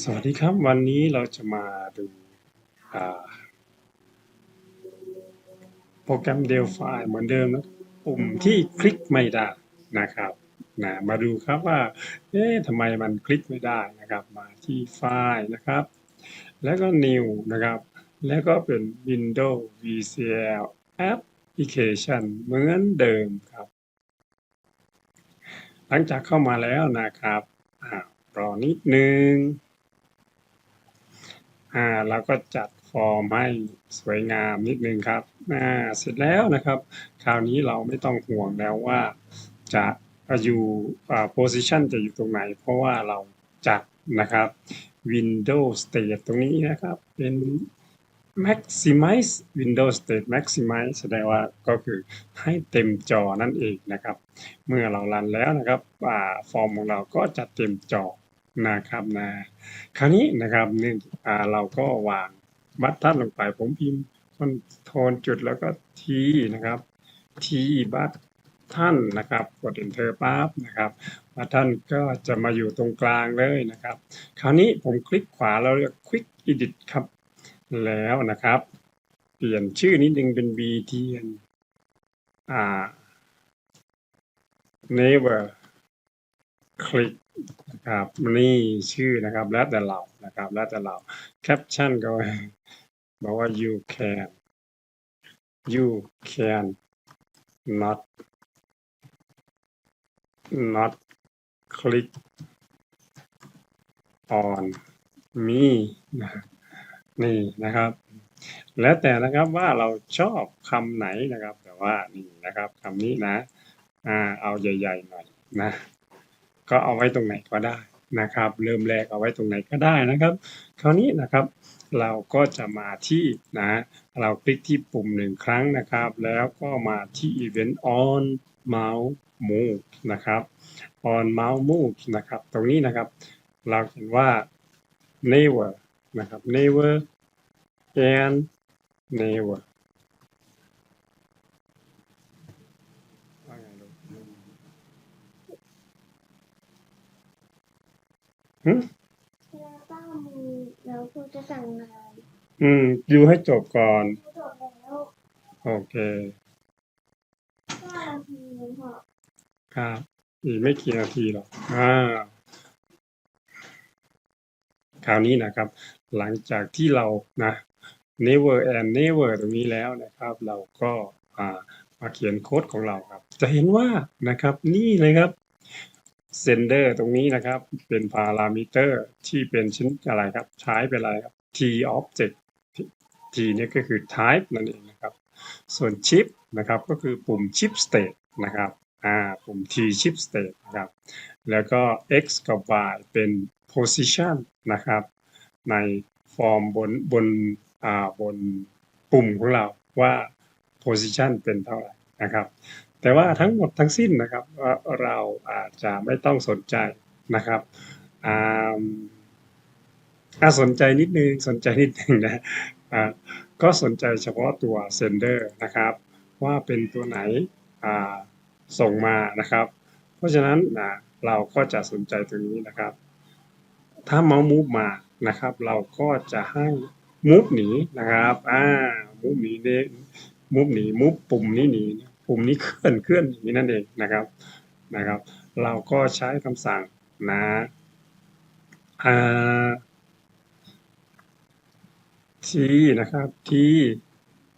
สวัสดีครับวันนี้เราจะมาดูโปรแกรม Delphi เหมือนเดิมนะปุ่มที่คลิกไม่ได้นะครับนะมาดูครับว่าเอ๊ะทำไมมันคลิกไม่ได้นะครับมาที่ไฟล์นะครับ แล้วก็ New นะครับ แล้วก็เป็น Windows VCL Application เหมือนเดิมครับ หลังจากเข้ามาแล้วนะครับอ่ารอนิดนึง อ่าเราก็จัดฟอร์มให้สวยงามนิดนึงครับอ่าเสร็จแล้วนะครับ คราวนี้เราไม่ต้องห่วงแล้วว่า จะอยู่อ่า position จะอยู่ตรงไหน เพราะว่าเราจัดนะครับ Windows State ตรงนี้นะครับ เป็น maximize Windows State maximize แสดงว่าก็คือให้เต็มจอนั่นเองนะครับ เมื่อเรารันแล้วนะครับอ่าฟอร์มของเราก็จะเต็มจอ นะครับนะคราวนี้นะครับเนื่เราก็วางบัตทันลงไป ผมพิมพ์คอนโทรลจุดแล้วก็ทีนะครับทีบัตทันนะครับกด enter ปั๊บนะครับบัตทันก็จะมาอยู่ตรงกลางเลยนะครับ คราวนี้ผมคลิกขวาแล้วเลือก quick edit ครับแล้วนะครับ เปลี่ยนชื่อนิดนึงเป็น btn อ่า never click นะครับนี่ชื่อนะครับ แล้วแต่เรานะครับ แล้วแต่เราแคปชั่นก็บอกว่า you can you can not not click on me นะนี่นะครับ แล้วแต่นะครับว่าเราชอบคำไหนนะครับ แต่ว่านี่นะครับคำนี้นะ อ่า เอาใหญ่ๆหน่อยนะ ก็เอาไว้ตรงไหนก็ได้นะครับ เริ่มแรกเอาไว้ตรงไหนก็ได้นะครับ คราวนี้นะครับเราก็จะมาที่นะเราคลิกที่ปุ่มหนึ่งครั้งนะครับ แล้วก็มาที่ Event on Mouse Move นะครับ on Mouse Move นะครับ ตรงนี้นะครับ เราเห็นว่า never นะครับ never and never ว่าไงลูก หึแล้วก็มีแล้วครูจะสั่งงานอืม ดูให้จบก่อนครูจบแล้วโอเคห้านาทีเองพอครับ อีกไม่กี่นาทีหรอกอ่า คราวนี้นะครับ หลังจากที่เรานะ never and never ตรงนี้แล้วนะครับ เราก็อ่ามาเขียนโค้ดของเราครับ จะเห็นว่านะครับ นี่เลยครับ sender ตรงนี้นะครับ เป็นพารามิเตอร์ที่เป็นชิ้นอะไรครับ ใช้เป็นอะไรครับ t object t เนี่ยก็คือ type นั่นเองนะครับ ส่วน chip นะครับก็คือปุ่ม chip state นะครับอ่าปุ่ม t chip state นะครับ แล้วก็ x กับ y เป็น position นะครับ ในฟอร์มบนบนอ่าบนปุ่มของเราว่า position เป็นเท่าไหร่นะครับ แต่ว่าทั้งหมดทั้งสิ้นนะครับเอ่อเราอาจจะไม่ต้องสนใจนะครับอ่าสนใจนิดนึงสนใจนิดนึงนะอ่าก็สนใจเฉพาะตัว sender นะครับ ว่าเป็นตัวไหนอ่าส่งมานะครับ เพราะฉะนั้นนะเราก็จะสนใจตรงนี้นะครับ ถ้าเมาส์มูฟมานะครับ เราก็จะให้มูฟหนีนะครับอ่ามูฟหนีเด้มูฟหนีมูฟปุ่มนี้หนี ปุ่มนี้เคลื่อนเคลื่อนอย่างนี้นั่นเองนะครับนะครับ เราก็ใช้คำสั่งนะทีนะครับที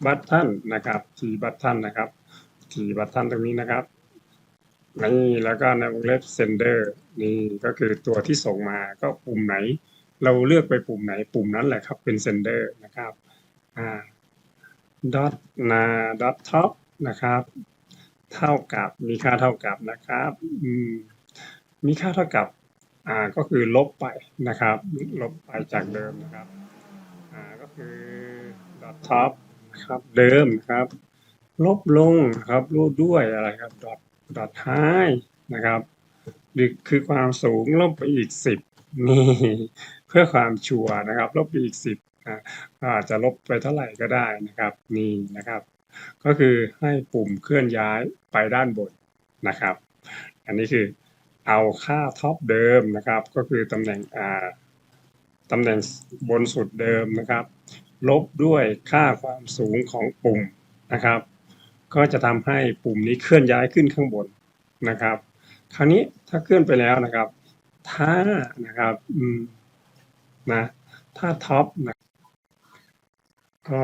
บัตทันนะครับทีบัตทันนะครับทีบัตทันตรงนี้นะครับนี่แล้วก็ในวงเล็บ sender นี่ก็คือตัวที่ส่งมาก็ปุ่มไหน เราเลือกไปปุ่มไหนปุ่มนั้นแหละครับเป็น sender นะครับอ่า dot นา dot top นะครับ เท่ากับมีค่าเท่ากับนะครับอืมมีค่าเท่ากับอ่าก็คือลบไปนะครับ ลบไปจากเดิมนะครับอ่าก็คือ dot top นะครับเดิมครับ ลบลงครับรูดด้วยอะไรครับ dot dot high นะครับหรือคือความสูงลบไปอีกสิบนี่เพื่อความชัวร์นะครับ ลบไปอีกสิบอาจจะลบไปเท่าไหร่ก็ได้นะครับ นี่นะครับ ก็คือให้ปุ่มเคลื่อนย้ายไปด้านบนนะครับ อันนี้คือเอาค่าท็อปเดิมนะครับ ก็คือตำแหน่งอ่าตำแหน่งบนสุดเดิมนะครับ ลบด้วยค่าความสูงของปุ่มนะครับ ก็จะทำให้ปุ่มนี้เคลื่อนย้ายขึ้นข้างบนนะครับ คราวนี้ถ้าเคลื่อนไปแล้วนะครับ ถ้านะครับนะถ้าท็อปนะก็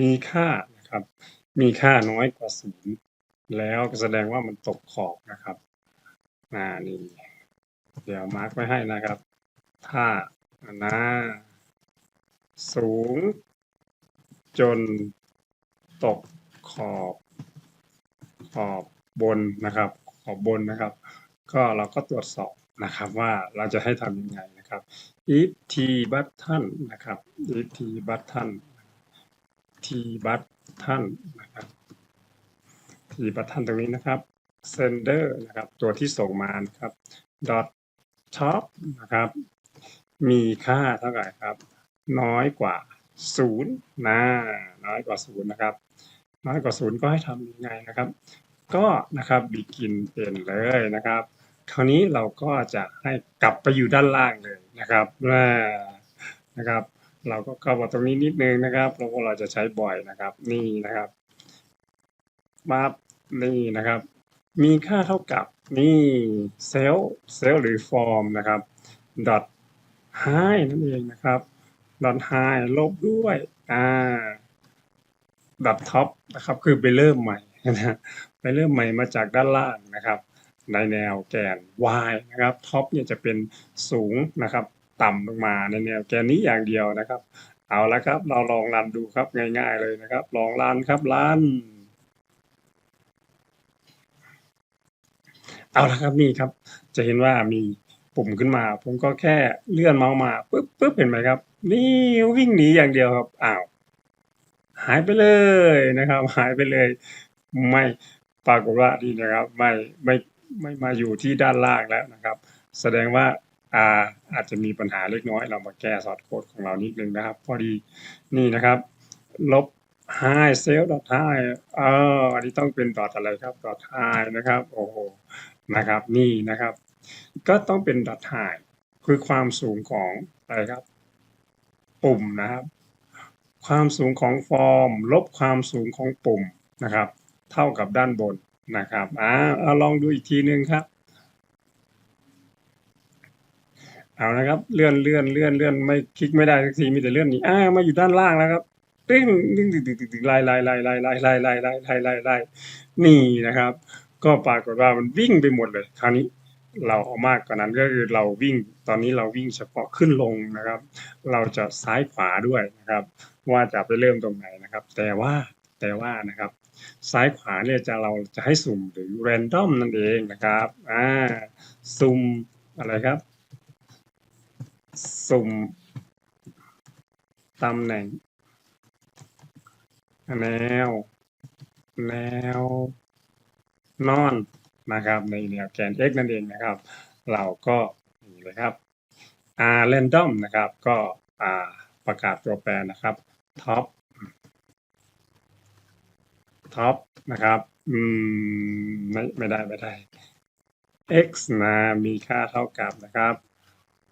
มีค่า ครับ มีค่าน้อยกว่าศูนย์แล้วแสดงว่ามันตกขอบนะครับอ่านี่เดี๋ยวมาร์กไว้ให้นะครับ ถ้านะสูง จนตกขอบขอบบนนะครับ ขอบบนนะครับ ก็เราก็ตรวจสอบนะครับว่าเราจะให้ทำยังไงนะครับ if t button นะครับ if t button t button ท่านนะครับ t button ตรงนี้นะครับ sender นะครับ ตัวที่ส่งมานะครับ dot top นะครับ มีค่าเท่าไหร่ครับ น้อยกว่าศูนย์นะน้อยกว่าศูนย์นะครับ น้อยกว่าศูนย์ก็ให้ทำยังไงนะครับ ก็นะครับ begin เป็นเลยนะครับ คราวนี้เราก็จะให้กลับไปอยู่ด้านล่างเลยนะครับอ่านะครับ เราก็เข้ามาตรงนี้นิดนึงนะครับเพราะว่าเราจะใช้บ่อยนะครับนี่นะครับมานี่นะครับ มีค่าเท่ากับนี่เซลล์เซลล์หรือฟอร์มนะครับ dot high นั่นเองนะครับ dot high ลบด้วยอ่า dot top นะครับคือไปเริ่มใหม่นะไปเริ่มใหม่มาจากด้านล่างนะครับในแนวแกน y นะครับท็อปเนี่ยจะเป็นสูงนะครับ ต่ำลงมาในแนวแกนนี้อย่างเดียวนะครับ เอาละครับ เราลองรันดูครับง่าย ๆ เลยนะครับ ลองรันครับรันเอาละครับนี่ครับ จะเห็นว่ามีปุ่มขึ้นมา ผมก็แค่เลื่อนเมาส์มาปึ๊บปึ๊บเห็นไหมครับ นี่วิ่งหนีอย่างเดียวครับอ้าวหายไปเลยนะครับ หายไปเลย ไม่ปรากฏว่านี่นะครับ ไม่ไม่ไม่มาอยู่ที่ด้านล่างแล้วนะครับ แสดงว่า อ่าอาจจะมีปัญหาเล็กน้อย เรามาแก้ซอสโค้ดของเรานิดนึงนะครับ พอดีนี่นะครับ ลบ high self dot high เอออันนี้ต้องเป็น dot อะไรครับ dot high นะครับ โอ้โหนะครับ นี่นะครับ ก็ต้องเป็น dot high คือความสูงของอะไรครับ ปุ่มนะครับ ความสูงของฟอร์ม ลบความสูงของปุ่มนะครับ เท่ากับด้านบนนะครับอ่าลองดูอีกทีนึงครับ เอานะครับ เลื่อนเลื่อนเลื่อนเลื่อนไม่คลิกไม่ได้สักทีมีแต่เลื่อนนีอ่ามาอยู่ด้านล่างแล้วครับตึ้งตึ้งตึ้งตึ้งตึ้งตึ้งไล่ไล่ไล่ไล่ไล่ไล่ไล่ไล่ไล่ไล่ไล่นี่นะครับ ก็ปรากฏว่ามันวิ่งไปหมดเลย คราวนี้เราเอามากกว่านั้นก็คือเราวิ่งตอนนี้เราวิ่งเฉพาะขึ้นลงนะครับ เราจะซ้ายขวาด้วยนะครับ ว่าจะไปเริ่มตรงไหนนะครับ แต่ว่าแต่ว่านะครับ ซ้ายขวาเนี่ยจะเราจะให้สุ่มหรือ random นั่นเองนะครับอ่าสุ่มอะไรครับ สุ่มตำแหน่ง แนว แนวนอนนะครับในแนวแกน x นั่นเองนะครับ เราก็นี่เลยครับ r random นะครับ ก็อ่าประกาศตัวแปรนะครับ top ท็อปนะครับอืมไม่ไม่ได้ไม่ได้ x นะมีค่าเท่ากับนะครับ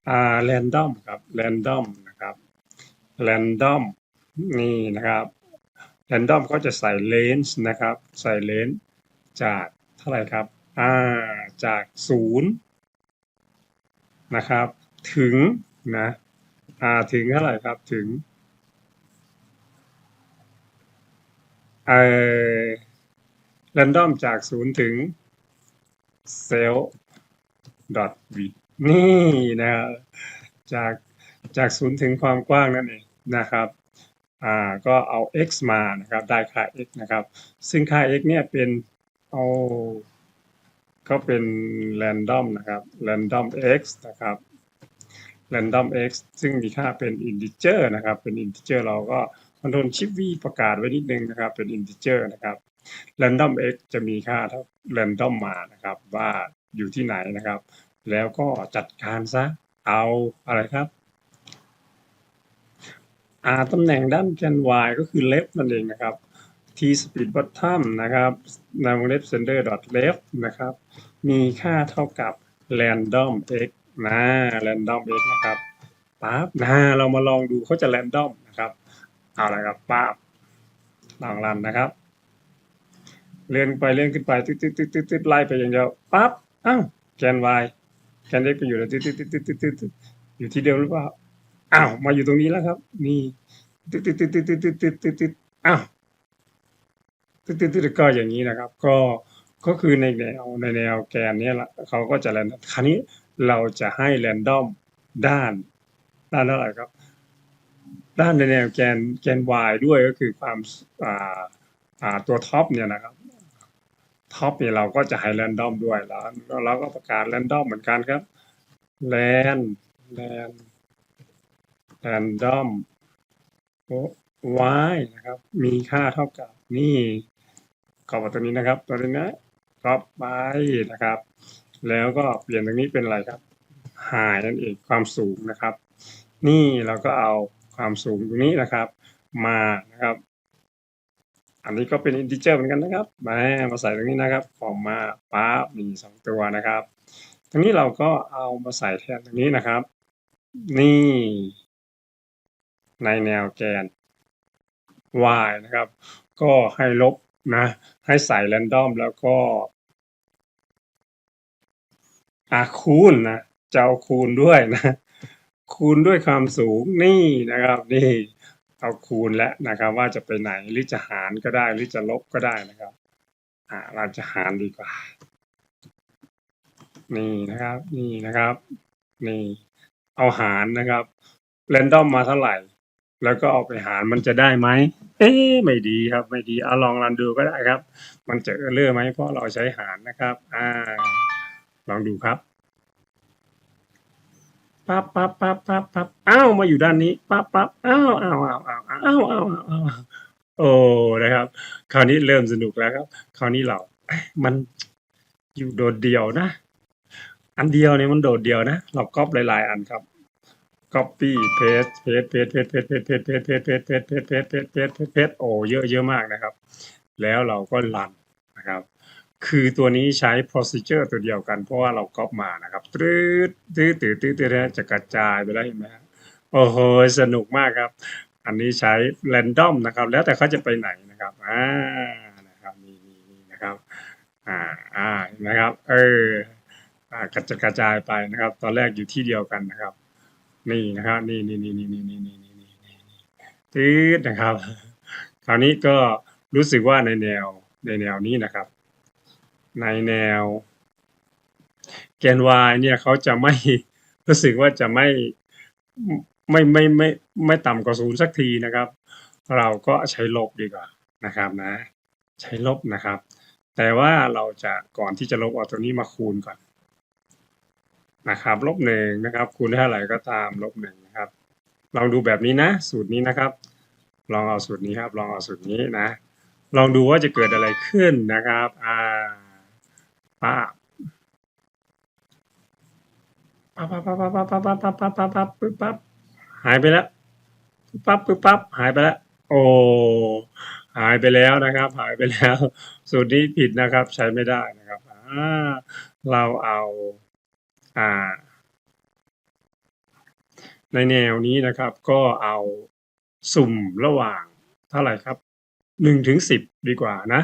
อ่า random ครับ random นะครับ random นี่นะครับ random ก็จะใส่ range นะครับ ใส่ range จากเท่าไหร่ครับ อ่า จากศูนย์นะครับ ถึงนะ อ่า ถึงเท่าไหร่ครับ ถึง เอ่อ random จากศูนย์ถึง cell dot width นี่นะครับจากจากศูนย์ถึงความกว้างนั่นเองนะครับอ่าก็เอา x มานะครับได้ค่า x นะครับ ซึ่งค่า x เนี่ยเป็นเอาก็เป็น random นะครับ random x นะครับ random x ซึ่งมีค่าเป็น integer นะครับ เป็น integer เราก็ control shift v ประกาศไว้นิดนึงนะครับ เป็น integer นะครับ random x จะมีค่าเท่า random มานะครับ ว่าอยู่ที่ไหนนะครับ แล้วก็จัดการซะ เอาอะไรครับอ่าตำแหน่งด้านแกน y ก็คือ left นั่นเองนะครับ t speed bottom นะครับในวงเล็บ center dot left นะครับ มีค่าเท่ากับ random x นะ random x นะครับปั๊บนะเรามาลองดูเขาจะแรนดอมนะครับ เอาละครับปั๊บลองรันนะครับ เลื่อนไปเลื่อนขึ้นไปตึ๊ดตึ๊ดตึ๊ดตึ๊ดตึ๊ดไล่ไปอย่างเดียวปั๊บอ้าวแกน y แกน x ไปอยู่แล้วตึ๊ดตึ๊ดตึ๊ดตึ๊ดตึ๊ดตึ๊ดตึ๊ดอยู่ที่เดิมหรือเปล่าอ้าวมาอยู่ตรงนี้แล้วครับ นี่ตึ๊ดตึ๊ดตึ๊ดตึ๊ดตึ๊ดตึ๊ดตึ๊ดตึ๊ดตึ๊ดอ้าวตึ๊ดตึ๊ดตึ๊ดก็อย่างนี้นะครับ ก็ก็คือในแนวในแนวแกนเนี้ยละเขาก็จะแรนดอมคราวนี้เราจะให้แรนดอมด้าน ด้านเท่าไหร่ครับ ด้านในแนวแกนแกน y ด้วยก็คือความอ่าอ่าตัวท็อปเนี่ยนะครับ ท็อปเนี่ยเราก็จะให้แรนดอมด้วยแล้วเราก็ประกาศแรนดอมเหมือนกันครับแรนแรนแรนดอม y นะครับ มีค่าเท่ากับนี่กรอบตัวนี้นะครับ ตัวนี้นะกรอบไปนะครับ แล้วก็เปลี่ยนตรงนี้เป็นอะไรครับ high นั่นเองความสูงนะครับ นี่เราก็เอาความสูงตรงนี้นะครับ มานะครับ อันนี้ก็เป็นอินทิเจอร์เหมือนกันนะครับ มามาใส่ตรงนี้นะครับฟอร์มมาปั๊บมีสองตัวนะครับตรงนี้เราก็เอามาใส่แทนตรงนี้นะครับ นี่ ในแนวแกน y นะครับ ก็ให้ลบนะ ให้ใส่แรนดอมแล้วก็อาคูณนะจะเอาคูณด้วยนะ คูณด้วยความสูงนี่นะครับ นี่ เอาคูณแล้วนะครับ ว่าจะไปไหนหรือจะหารก็ได้หรือจะลบก็ได้นะครับ อ่าเราจะหารดีกว่า นี่นะครับ นี่นะครับ นี่ เอาหารนะครับแรนดอมมาเท่าไหร่ แล้วก็เอาไปหารมันจะได้ไหมเอ๊ะไม่ดีครับ ไม่ดีเอาลองรันดูก็ได้ครับ มันจะเออร์เลอร์ไหมเพราะเราใช้หารนะครับ อ่า ลองดูครับ ปั๊บปั๊บปั๊บปั๊บปั๊บอ้าวมาอยู่ด้านนี้ปั๊บปั๊บอ้าวอ้าวอ้าวอ้าวอ้าวอ้าวอ้าวอ้าวโอ้นะครับ คราวนี้เริ่มสนุกแล้วครับ คราวนี้เรา มันอยู่โดดเดี่ยวนะ อันเดียวเนี่ยมันโดดเดี่ยวนะ เราก๊อปหลายๆอันครับ copy paste paste paste paste paste paste paste paste paste paste paste paste paste paste paste โอ้เยอะเยอะมากนะครับ แล้วเราก็รันนะครับ คือตัวนี้ใช้ procedure ตัวเดียวกัน เพราะว่าเราก๊อปมานะครับตืดตืดตืดตืดตืดจะกระจายไปแล้วเห็นไหมโอ้โหสนุกมากครับ อันนี้ใช้ random นะครับ แล้วแต่เขาจะไปไหนนะครับอ่านะครับนี่นี่นี่นะครับอ่าอ่านะครับเอออ่ากระจกระจายไปนะครับ ตอนแรกอยู่ที่เดียวกันนะครับ นี่นะครับนี่นี่นี่นี่นี่นี่นี่นี่นี่นี่ตืดนะครับ คราวนี้ก็รู้สึกว่าในแนวในแนวนี้นะครับ ในแนว แกน y เนี่ยเขาจะไม่รู้สึกว่าจะไม่ไม่ไม่ไม่ไม่ไม่ต่ำกว่าศูนย์สักทีนะครับ เราก็ใช้ลบดีกว่านะครับนะ ใช้ลบนะครับ แต่ว่าเราจะก่อนที่จะลบเอาตัวนี้มาคูณก่อนนะครับลบหนึ่งนะครับ คูณได้เท่าไหร่ก็ตามลบหนึ่งนะครับ ลองดูแบบนี้นะ สูตรนี้นะครับ ลองเอาสูตรนี้ครับ ลองเอาสูตรนี้นะ ลองดูว่าจะเกิดอะไรขึ้นนะครับอ่า ป้าบปั๊บปั๊บปั๊บปั๊บปั๊บปั๊บปั๊บปั๊บปั๊บปึ๊บปั๊บหายไปแล้วปึ๊บปั๊บปึ๊บปั๊บหายไปแล้ว โอ้หายไปแล้วนะครับ หายไปแล้ว สูตรนี้ผิดนะครับ ใช้ไม่ได้นะครับอ่าเราเอาอ่า ในแนวนี้นะครับ ก็เอาสุ่มระหว่างเท่าไหร่ครับหนึ่งถึงสิบดีกว่านะ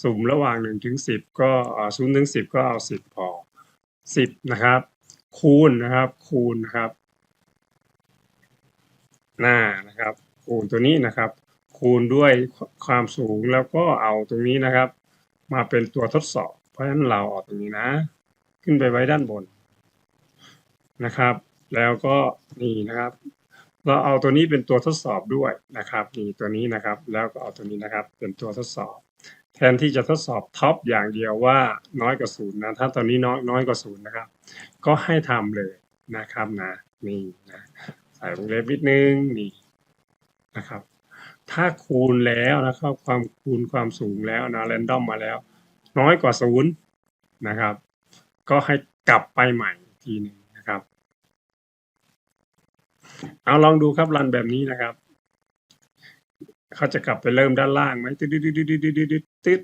สุ่มระหว่างหนึ่งถึงสิบก็ศูนย์ถึงสิบก็เอาสิบพอสิบนะครับ คูณนะครับ คูณนะครับ หน้านะครับ คูณตัวนี้นะครับ คูณด้วยความสูงแล้วก็เอาตรงนี้นะครับ มาเป็นตัวทดสอบ เพราะฉะนั้นเราเอาตรงนี้นะ ขึ้นไปไว้ด้านบนนะครับ แล้วก็นี่นะครับ เราเอาตัวนี้เป็นตัวทดสอบด้วยนะครับนี่ตัวนี้นะครับ แล้วก็เอาตัวนี้นะครับ เป็นตัวทดสอบ ทนที่จะทดสอบท็อปอย่างเดียวว่าน้อยกว่าศูนย์นะถ้าตอนนี้น้อยน้อยกว่าศูนย์นะครับ ก็ให้ทำเลยนะครับนะนี่นะใส่วงเล็บนิดนึงนี่นะครับ ถ้าคูณแล้วนะครับความคูณความสูงแล้วนะเรนดอมมาแล้ว น้อยกว่าศูนย์นะครับ ก็ให้กลับไปใหม่ทีหนึ่งนะครับ เอาลองดูครับรันแบบนี้นะครับ เขาจะกลับไปเริ่มด้านล่างไหมติดติดติดติดติดติด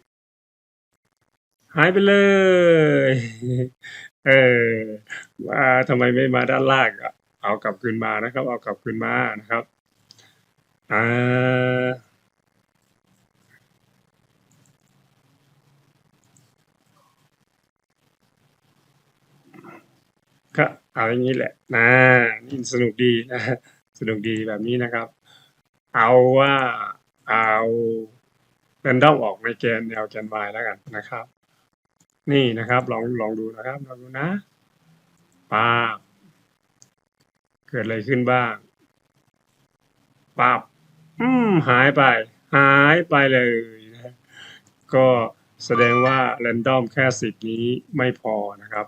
หายไปเลย เออว่าทำไมไม่มาด้านล่างอะเอากลับคืนมานะครับ เอากลับคืนมานะครับอ่าก็เอาอย่างนี้แหละนะนี่สนุกดีนะสนุกดีแบบนี้นะครับ เอาว่า เอาเรนดอมออกในแกนแนวแกน y แล้วกันนะครับ นี่นะครับ ลองลองดูนะครับลองดูนะป้าบเกิดอะไรขึ้นบ้างป้าบอืมหายไป หายไปเลยนะก็แสดงว่าเรนดอมแค่สิบนี้ไม่พอนะครับ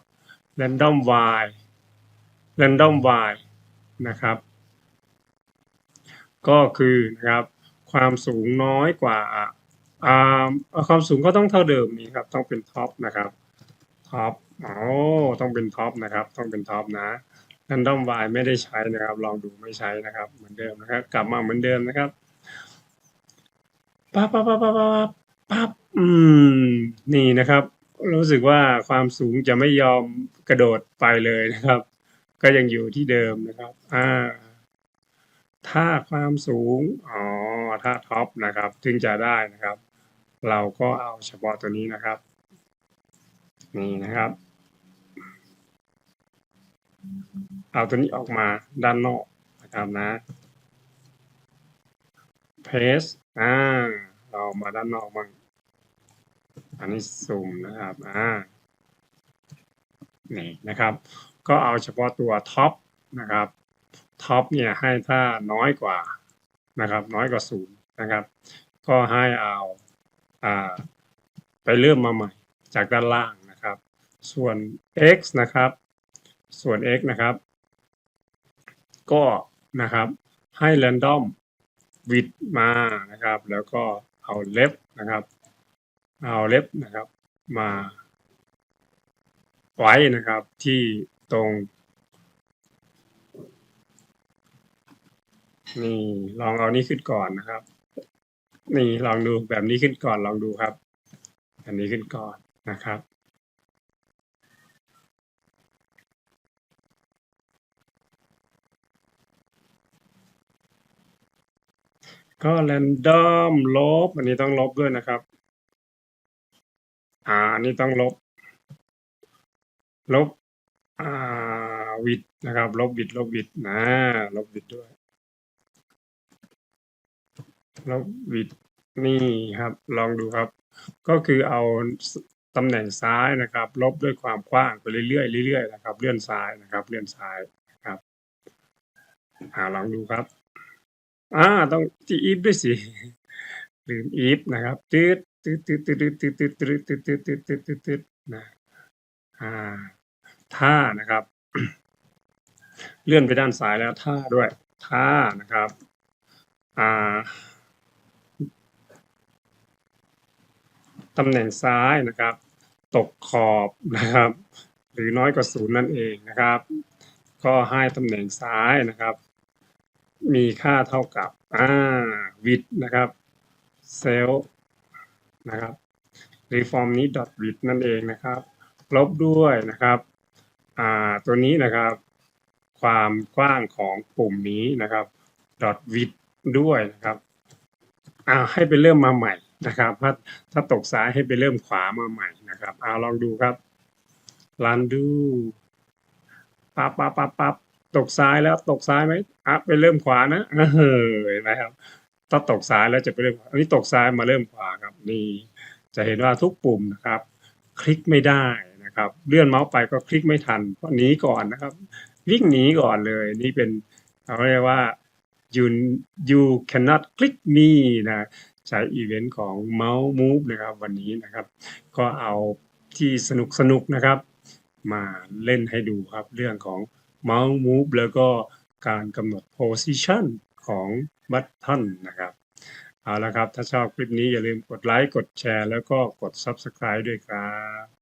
เรนดอม y เรนดอม y นะครับ ก็คือนะครับ ความสูงน้อยกว่าอ่าความสูงก็ต้องเท่าเดิมนี้ครับ ต้องเป็นท็อปนะครับท็อปอ๋อต้องเป็นท็อปนะครับ ต้องเป็นท็อปนะ random y ไม่ได้ใช้นะครับ ลองดูไม่ใช้นะครับ เหมือนเดิมนะครับ กลับมาเหมือนเดิมนะครับปั๊บปั๊บปั๊บปั๊บปั๊บปั๊บอืม นี่นะครับ รู้สึกว่าความสูงจะไม่ยอมกระโดดไปเลยนะครับ ก็ยังอยู่ที่เดิมนะครับ อ่า ถ้าความสูง อ๋อ ถ้าท็อปนะครับ ถึงจะได้นะครับ เราก็เอาเฉพาะตัวนี้นะครับ นี่นะครับ เอาตัวนี้ออกมาด้านนอกนะครับนะเพสอ่า เรามาด้านนอกบ้างอันนี้ซูมนะครับ อ่า นี่นะครับ ก็เอาเฉพาะตัวท็อปนะครับ ท็อปเนี่ยให้ถ้าน้อยกว่านะครับน้อยกว่าศูนย์นะครับ ก็ให้เอาอ่าไปเริ่มมาใหม่จากด้านล่างนะครับ ส่วน x นะครับ ส่วน x นะครับ ก็นะครับให้ random width มานะครับ แล้วก็เอา left นะครับ เอา left นะครับมาไว้นะครับที่ตรง นี่ ลองเอานี้ขึ้นก่อนนะครับ นี่ลองดูแบบนี้ขึ้นก่อนลองดูครับ อันนี้ขึ้นก่อนนะครับ ก็แรนดอมลบ อันนี้ต้องลบด้วยนะครับ อ่าอันนี้ต้องลบ ลบอ่าวิดนะครับ ลบวิดลบวิดนะ ลบวิดด้วย ลบวิดนี่ครับ ลองดูครับ ก็คือเอาตำแหน่งซ้ายนะครับ ลบด้วยความกว้างไปเรื่อยๆเรื่อยๆนะครับ เลื่อนซ้ายนะครับ เลื่อนซ้ายนะครับอ่าลองดูครับอ่าต้องที่อีฟด้วยสิลืมอีฟนะครับตืดตืดตืดตืดตืดตืดตืดตืดตืดตืดตืดตืดตืดนะอ่าท่านะครับ เลื่อนไปด้านซ้ายแล้วท่าด้วยท่านะครับ อ่า ตำแหน่งซ้ายนะครับ ตกขอบนะครับ หรือน้อยกว่าศูนย์นั่นเองนะครับ ก็ให้ตำแหน่งซ้ายนะครับ มีค่าเท่ากับอ่าวิดนะครับเซลนะครับ reform นี้ dot width นั่นเองนะครับ ลบด้วยนะครับอ่าตัวนี้นะครับ ความกว้างของปุ่มนี้นะครับ dot width ด้วยนะครับอ่าให้ไปเริ่มมาใหม่ นะครับถ้าถ้าตกซ้ายให้ไปเริ่มขวามาใหม่นะครับเอาลองดูครับรันดูปั๊บปั๊บปั๊บปั๊บตกซ้ายแล้วตกซ้ายไหมอะไปเริ่มขวานะเออเห็นไหมครับ ถ้าตกซ้ายแล้วจะไปเริ่มอันนี้ตกซ้ายมาเริ่มขวาครับ นี่ จะเห็นว่าทุกปุ่มนะครับ คลิกไม่ได้นะครับ เลื่อนเมาส์ไปก็คลิกไม่ทันเพราะหนีก่อนนะครับ วิ่งหนีก่อนเลย นี่เป็นเขาเรียกว่า you you cannot click me นะ ใช้อีเวนต์ของ Mouse Move นะครับวันนี้นะครับ ก็เอาที่สนุกสนุกนะครับ มาเล่นให้ดูครับ เรื่องของ Mouse Move แล้วก็การกำหนด Position ของบัตทอนนะครับเอาละครับ ถ้าชอบคลิปนี้อย่าลืมกดไลค์ กดแชร์ แล้วก็กด Subscribe ด้วยครับ